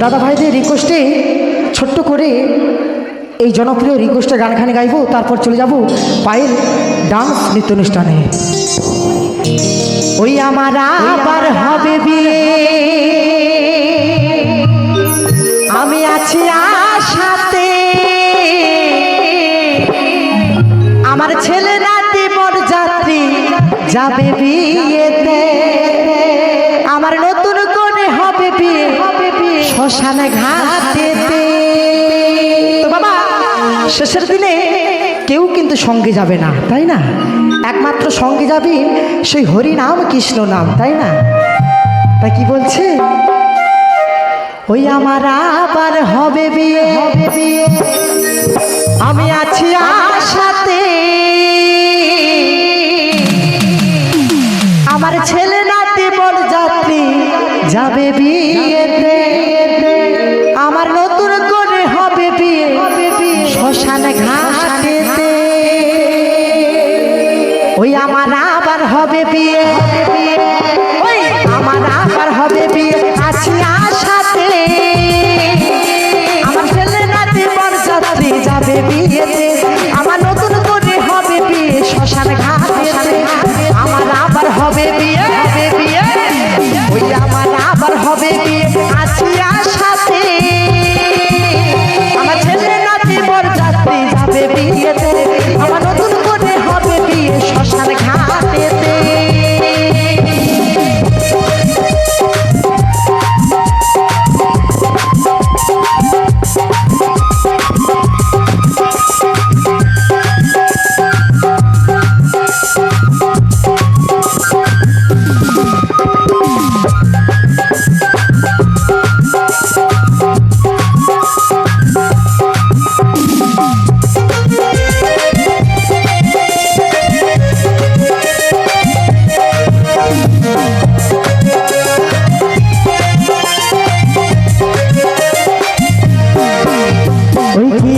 দাদা ভাইদের রিকোয়েস্টে ছোট্ট করে এই জনপ্রিয় রিকোয়েস্টে গানখানি গাইবো, তারপর চলে যাব পায়ের ডান্স নৃত্য অনুষ্ঠানে ওই আমার আবার হবে বিয়ে। আমি আছি আশাতে। আমার ছেলে নাতি মোর যাত্রী যাবে বিয়েতে। তো। বাবা, শেষের দিনে কেউ কিন্তু সঙ্গে যাবে না, তাই না? একমাত্র সঙ্গে যাবে সেই হরি নাম কৃষ্ণ নাম, তাই না? তাই কি বলছে? ওই আমার আবার হবে বিয়ে হবে বিয়ে। আমি আছি আশাতে। আমার ছেলে ওই আমার আবার হবে বিয়ে। ওই আমার আবার হবে বিয়ে। আছি আশাতে। আমার ছেলে নাতি যাবে বিয়েতে। আমার নতুন করে হবে বিয়ে শ্মশান ঘাটেতে। আমার আবার হবে বিয়ে হবে বিয়ে। ওই আমার আবার হবে বিয়ে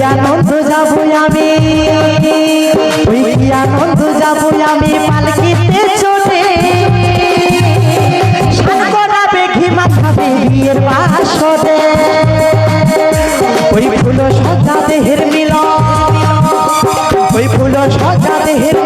আনন্দ যাব আমি। ওই কি আনন্দ যাব আমি পালকিতে চলে সান করাবে ঘি মাথাবে বাসরে ওই ফুল ওই ফুল সজা দেহের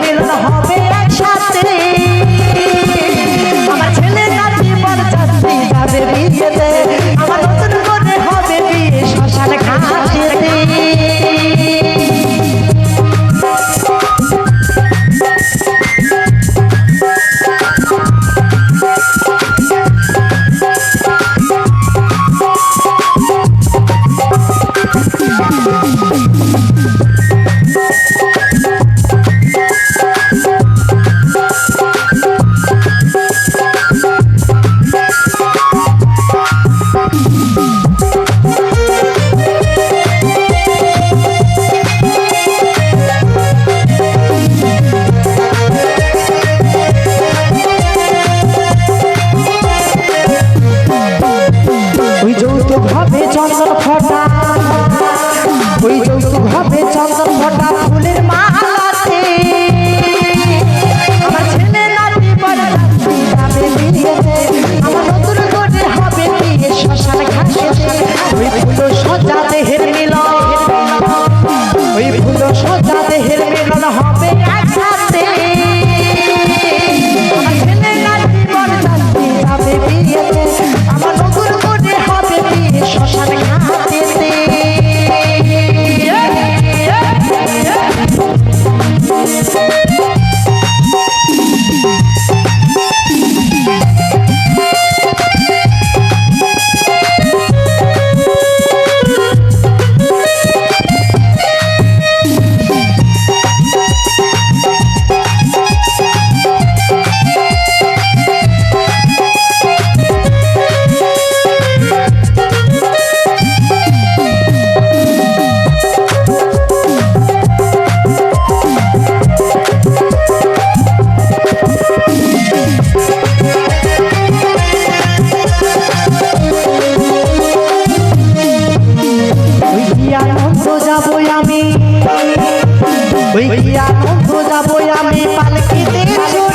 যাব আমি পালকিতে।